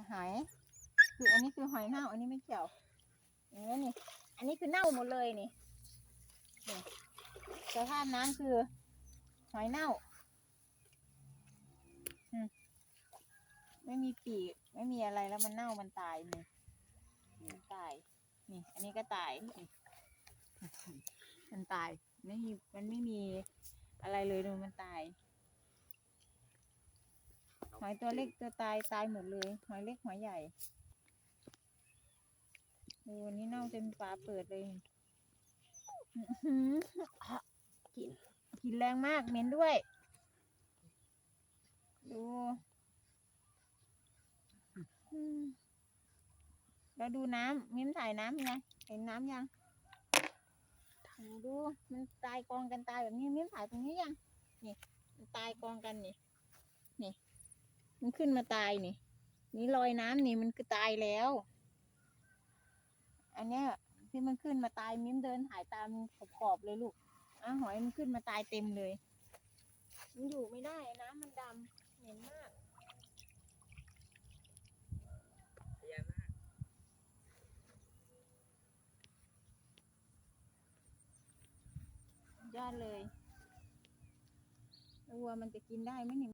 เนี่ยหอยคืออันนี้คือหอยเน่า อันนี้ไม่เกี่ยวอย่างนี้นี่ อันนี้คือเน่าหมดเลยนี่สภาพน้ำคือหอยเน่าไม่มีปีกไม่มีอะไรแล้วมันเน่ามันตายนี่มันตายนี่ อันนี้ก็ตายนี่มันตายไม่มีมันไม่มีอะไรเลยดูมันตาย หอยตัวเล็กตัวตายตายหมดเลยหอยเล็กหอยใหญ่โอ้นนี้เน่าเต็มฝาเปิดเลยอือหืออะกลินกินแรงมากเหม็นด้วย ดูแล้วดูน้ำมิ้มถ่ายน้ำยังเห็นน้ำยังดูมันตายกองกันตายแบบนี้มิ้มถ่ายตรงนี้ยังนี่มันตายกองกันนี่นี่ มันขึ้นมาตายนี่ นี่รอยน้ำนี่มันคือตายแล้ว อันเนี้ยที่มันขึ้นมาตายมิ้มเดินถ่ายตามขอบๆเลยลูกอะหอยมันขึ้นมาตายเต็มเลย มันอยู่ไม่ได้น้ำมันดำเหม็นมากพญานาคยอดเลยวัวมันจะกินได้ไหมนี่